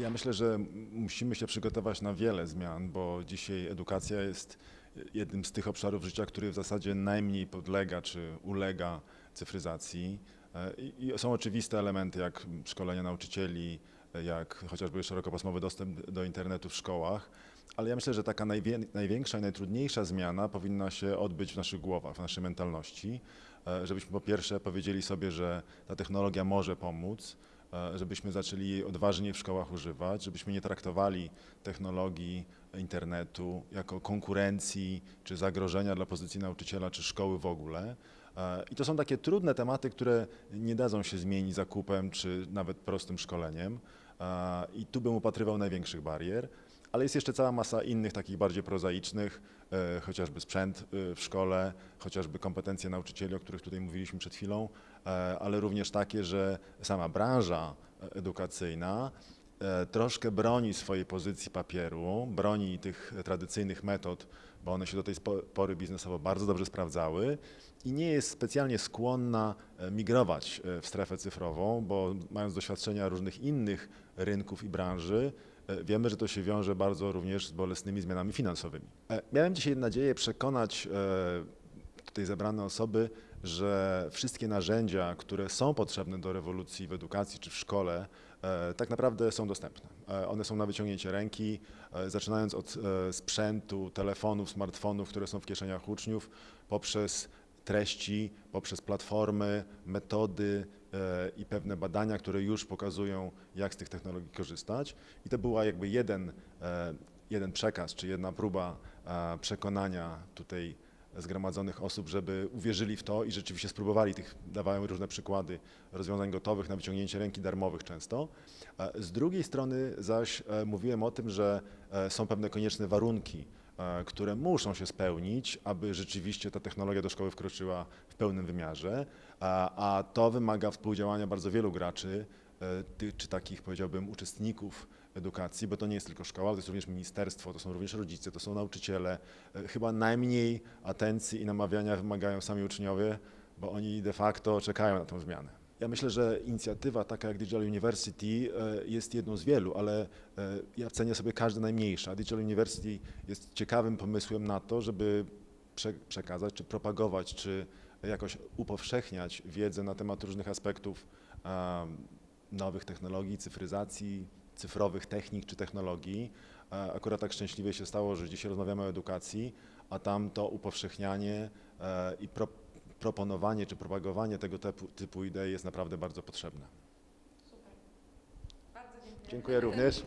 Ja myślę, że musimy się przygotować na wiele zmian, bo dzisiaj edukacja jest jednym z tych obszarów życia, który w zasadzie najmniej podlega czy ulega cyfryzacji. E, I są oczywiste elementy jak szkolenia nauczycieli, e, jak chociażby szerokopasmowy dostęp do internetu w szkołach, ale ja myślę, że taka najwię- największa i najtrudniejsza zmiana powinna się odbyć w naszych głowach, w naszej mentalności, e, żebyśmy po pierwsze powiedzieli sobie, że ta technologia może pomóc, żebyśmy zaczęli jej odważnie w szkołach używać, żebyśmy nie traktowali technologii internetu jako konkurencji czy zagrożenia dla pozycji nauczyciela czy szkoły w ogóle. E, I to są takie trudne tematy, które nie dadzą się zmienić zakupem czy nawet prostym szkoleniem. E, I tu bym upatrywał największych barier. Ale jest jeszcze cała masa innych, takich bardziej prozaicznych, e, chociażby sprzęt e, w szkole, chociażby kompetencje nauczycieli, o których tutaj mówiliśmy przed chwilą, e, ale również takie, że sama branża edukacyjna troszkę broni swojej pozycji papieru, broni tych tradycyjnych metod, bo one się do tej pory biznesowo bardzo dobrze sprawdzały i nie jest specjalnie skłonna migrować w strefę cyfrową, bo mając doświadczenia różnych innych rynków i branży, wiemy, że to się wiąże bardzo również z bolesnymi zmianami finansowymi. E, Miałem dzisiaj nadzieję przekonać e, tutaj zebrane osoby, że wszystkie narzędzia, które są potrzebne do rewolucji w edukacji czy w szkole, e, tak naprawdę są dostępne. E, One są na wyciągnięcie ręki, e, zaczynając od e, sprzętu, telefonów, smartfonów, które są w kieszeniach uczniów, poprzez treści, poprzez platformy, metody e, i pewne badania, które już pokazują, jak z tych technologii korzystać. I to była jakby jeden, e, jeden przekaz, czy jedna próba e, przekonania tutaj zgromadzonych osób, żeby uwierzyli w to i rzeczywiście spróbowali tych, dawałem różne przykłady rozwiązań gotowych na wyciągnięcie ręki, darmowych często. E, Z drugiej strony zaś e, mówiłem o tym, że e, są pewne konieczne warunki, e, które muszą się spełnić, aby rzeczywiście ta technologia do szkoły wkroczyła w pełnym wymiarze, a, to wymaga współdziałania bardzo wielu graczy, e, czy takich powiedziałbym uczestników edukacji, bo to nie jest tylko szkoła, to jest również ministerstwo, to są również rodzice, to są nauczyciele. E, Chyba najmniej atencji i namawiania wymagają sami uczniowie, bo oni de facto czekają na tę zmianę. Ja myślę, że inicjatywa taka jak Digital University e, jest jedną z wielu, ale e, ja cenię sobie każda najmniejsza. Digital University jest ciekawym pomysłem na to, żeby prze- przekazać, czy propagować, czy jakoś upowszechniać wiedzę na temat różnych aspektów nowych technologii, cyfryzacji, cyfrowych technik czy technologii. Akurat tak szczęśliwie się stało, że dzisiaj rozmawiamy o edukacji, a tam to upowszechnianie e, i pro, proponowanie czy propagowanie tego typu, typu idei jest naprawdę bardzo potrzebne. Super. Bardzo dziękuję. Dziękuję również.